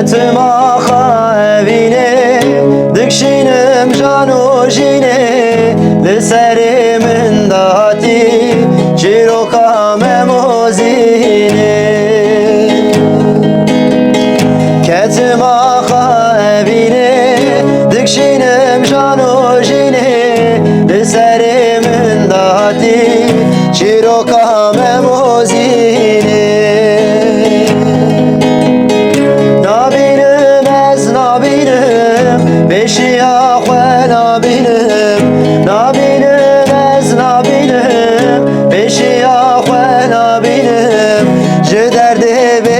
Etme evini Dikşinim canu jini Liserimin dati Ciroka memuzini Ketim ağa evini Dikşinim canu jini Liserimin dati Ciroka memuzini nabilem Nabilem ez nabilem Beşi ahve nabilem Je derde ve